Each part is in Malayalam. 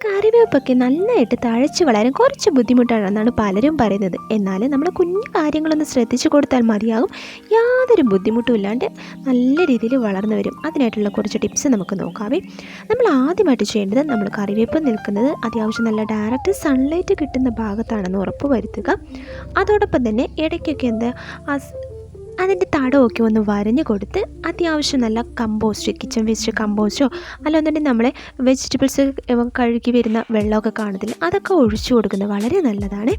കറിവേപ്പൊക്കെ നന്നായിട്ട് തഴച്ച് വളരാൻ കുറച്ച് ബുദ്ധിമുട്ടാണെന്നാണ് പലരും പറയുന്നത്. എന്നാൽ നമ്മൾ കുഞ്ഞു കാര്യങ്ങളൊന്ന് ശ്രദ്ധിച്ചു കൊടുത്താൽ മതിയാകും. യാതൊരു ബുദ്ധിമുട്ടും ഇല്ലാണ്ട് നല്ല രീതിയിൽ വളർന്നു വരും. അതിനായിട്ടുള്ള കുറച്ച് ടിപ്സ് നമുക്ക് നോക്കാവേ. നമ്മൾ ആദ്യമായിട്ട് ചെയ്യേണ്ടത് നമ്മൾ കറിവേപ്പ് നിൽക്കുന്നത് അത്യാവശ്യം നല്ല ഡയറക്റ്റ് സൺലൈറ്റ് കിട്ടുന്ന ഭാഗത്താണെന്ന് ഉറപ്പ് വരുത്തുക. അതോടൊപ്പം തന്നെ ഇടയ്ക്കൊക്കെ എന്താ? അതിന്റെ തടമൊക്കെ ഒന്ന് വരഞ്ഞു കൊടുത്ത് അത്യാവശ്യം നല്ല കമ്പോസ്റ്റ് കിച്ചൺ വേസ്റ്റ് കമ്പോസ്റ്റോ അല്ലാന്നുണ്ടെങ്കിൽ നമ്മളെ വെജിറ്റബിൾസ് കഴുകി വരുന്ന വെള്ളമൊക്കെ കാണത്തില്ല അതൊക്കെ ഒഴിച്ചു കൊടുക്കുന്നത് വളരെ നല്ലതാണ്.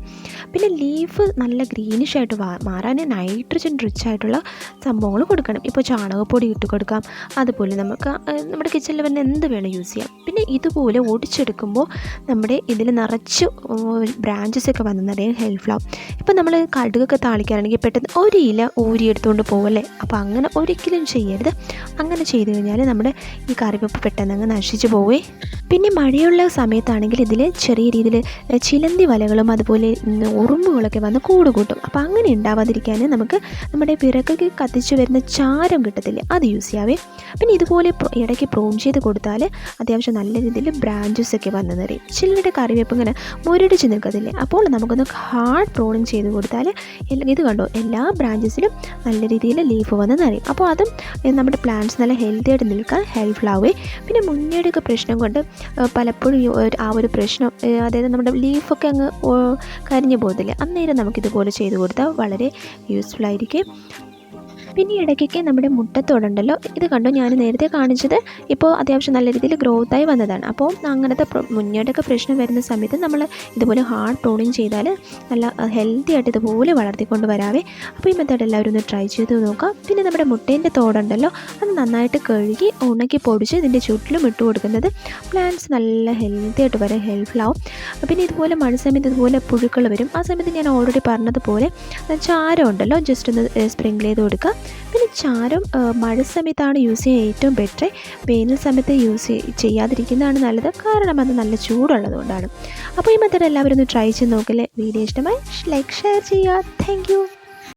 പിന്നെ ലീഫ് നല്ല ഗ്രീനിഷ് ആയിട്ട് മാറാൻ നൈട്രജൻ റിച്ച് ആയിട്ടുള്ള സംഭവങ്ങൾ കൊടുക്കണം. ഇപ്പോൾ ചാണകപ്പൊടി ഇട്ട് കൊടുക്കാം. അതുപോലെ നമുക്ക് നമ്മുടെ കിച്ചണിൽ വരുന്ന എന്ത് വേണം യൂസ് ചെയ്യാം. പിന്നെ ഇതുപോലെ ഒടിച്ചെടുക്കുമ്പോൾ നമ്മുടെ ഇതിൽ നിറച്ച് ബ്രാഞ്ചസ് ഒക്കെ വന്നു നിറയെ ഹെൽപ്ഫുൾ ആവും ഇപ്പോൾ നമ്മൾ കടുകൊക്കെ താളിക്കാനാണെങ്കിൽ പെട്ടെന്ന് ഒരു ഇല ഊരിയെടുത്തുകൊണ്ട് പോകല്ലേ അപ്പോൾ അങ്ങനെ ഒരിക്കലും ചെയ്യരുത്. അങ്ങനെ ചെയ്തു കഴിഞ്ഞാൽ നമ്മുടെ ഈ കറിവേപ്പ് പെട്ടെന്ന് അങ്ങ് നശിച്ചു പോവേ. പിന്നെ മഴയുള്ള സമയത്താണെങ്കിൽ ഇതിൽ ചെറിയ രീതിയിൽ ചിലന്തി വലകളും അതുപോലെ ഉറുമ്പുകളൊക്കെ വന്ന് കൂട് കൂട്ടും അപ്പോൾ അങ്ങനെ ഉണ്ടാവാതിരിക്കാൻ നമുക്ക് നമ്മുടെ പിറക്കൊക്കെ കത്തിച്ച് വരുന്ന ചാരം കിട്ടത്തില്ലേ? അത് യൂസ് ചെയ്യാവേ. പിന്നെ ഇതുപോലെ ഇടയ്ക്ക് പ്രോൺ ചെയ്ത് കൊടുത്താൽ അത്യാവശ്യം നല്ല രീതിയിൽ ബ്രാഞ്ചസ് ഒക്കെ വന്ന് നിറയും. ചിലരുടെ കറിവേപ്പ് ഇങ്ങനെ മുരടിച്ച് നിൽക്കത്തില്ലേ? അപ്പോൾ നമുക്കൊന്ന് ഹാർഡ് പ്രോണിങ് ചെയ്ത് കൊടുത്താൽ ഇത് കണ്ടോ? എല്ലാ ബ്രാഞ്ചസിലും നല്ല രീതിയിൽ ലീഫ് വന്ന് നിറയും അപ്പോൾ അതും നമ്മുടെ പ്ലാന്റ്സ് നല്ല ഹെൽത്തി ആയിട്ട് നിൽക്കാൻ ഹെൽപ്ഫുൾ പിന്നെ മുന്നേടെയൊക്കെ പ്രശ്നം കൊണ്ട് പലപ്പോഴും ആ ഒരു പ്രശ്നം അതായത് നമ്മുടെ ലീഫൊക്കെ അങ്ങ് കരിഞ്ഞു പോകത്തില്ലേ. അന്നേരം നമുക്കിതുപോലെ ചെയ്തു കൊടുത്താൽ വളരെ യൂസ്ഫുൾ ആയിരിക്കും. പിന്നെ ഇടയ്ക്കൊക്കെ നമ്മുടെ മുട്ടത്തോടുണ്ടല്ലോ ഇത് കണ്ടു ഞാൻ നേരത്തെ കാണിച്ചത്? ഇപ്പോൾ അത്യാവശ്യം നല്ല രീതിയിൽ ഗ്രോത്തായി വന്നതാണ്. അപ്പോൾ അങ്ങനത്തെ മുന്നോട്ടൊക്കെ പ്രശ്നം വരുന്ന സമയത്ത് നമ്മൾ ഇതുപോലെ ഹാർഡ് ടോണിങ് ചെയ്താൽ നല്ല ഹെൽത്തി ആയിട്ട് ഇതുപോലെ വളർത്തിക്കൊണ്ട് വരാവേ. അപ്പോൾ ഈ മെത്തേഡ് എല്ലാവരും ഒന്ന് ട്രൈ ചെയ്ത് നോക്കാം. പിന്നെ നമ്മുടെ മുട്ടേന്റെ തോടുണ്ടല്ലോ അത് നന്നായിട്ട് കഴുകി ഉണക്കി പൊടിച്ച് ഇതിന്റെ ചുറ്റിലും ഇട്ട് കൊടുക്കുന്നത് പ്ലാന്റ്സ് നല്ല ഹെൽത്തി ആയിട്ട് വരെ ഹെൽപ്ഫുൾ പിന്നെ ഇതുപോലെ മഴ സമയത്ത് ഇതുപോലെ പുഴുക്കൾ വരും. ആ സമയത്ത് ഞാൻ ഓൾറെഡി പറഞ്ഞതുപോലെ ചാരം ഉണ്ടല്ലോ ജസ്റ്റ് ഒന്ന് സ്പ്രിങ്കിൾ ചെയ്ത് കൊടുക്കുക. പിന്നെ ചാരം മഴ സമയത്താണ് യൂസ് ചെയ്യാൻ ഏറ്റവും ബെറ്റർ വേനൽ സമയത്ത് യൂസ് ചെയ്യാതിരിക്കുന്നതാണ് നല്ലത്. കാരണം അത് നല്ല ചൂടുള്ളതുകൊണ്ടാണ് അപ്പോൾ ഈ മെത്തേഡ് എല്ലാവരും ഒന്ന് ട്രൈ ചെയ്ത് നോക്കല്ലേ? വീഡിയോ ഇഷ്ടമായി ലൈക്ക് ഷെയർ ചെയ്യുക. താങ്ക്